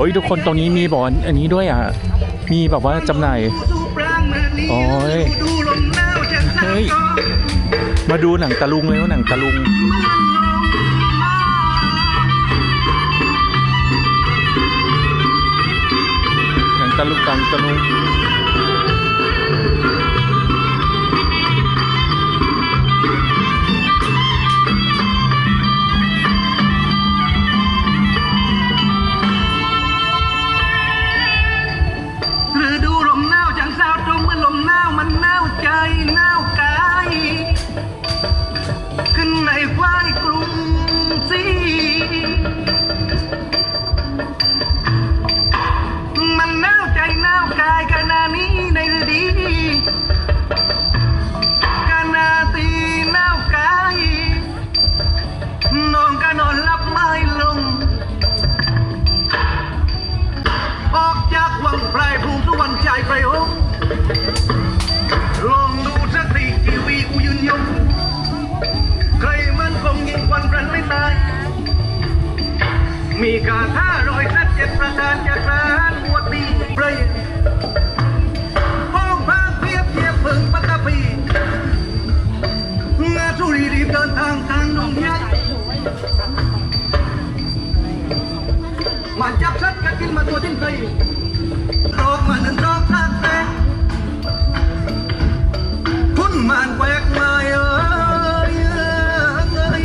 โอ้ยทุกคนตรงนี้มีบอนอันนี้ด้วยอะ มีแบบว่าจำหน่าย โอ้ย เฮ้ย มาดูหนังตะลุงเลยว่าหนังตะลุงหนังตะลุงตังตะลุง มันหนาวใจหนาวกายขณะนี้ในฤดีขณะตีหนาวกายน้องก็นอนหลับไม่ลง ออกจากวังไพรภูมิสุวรรณใจไพรโองลองดูสักทีทีวีกูยืนยงใครมันคงยิงควันรันไม่ตาย มีการท่ารอยสัตว์เจ็ดประการ มาจับ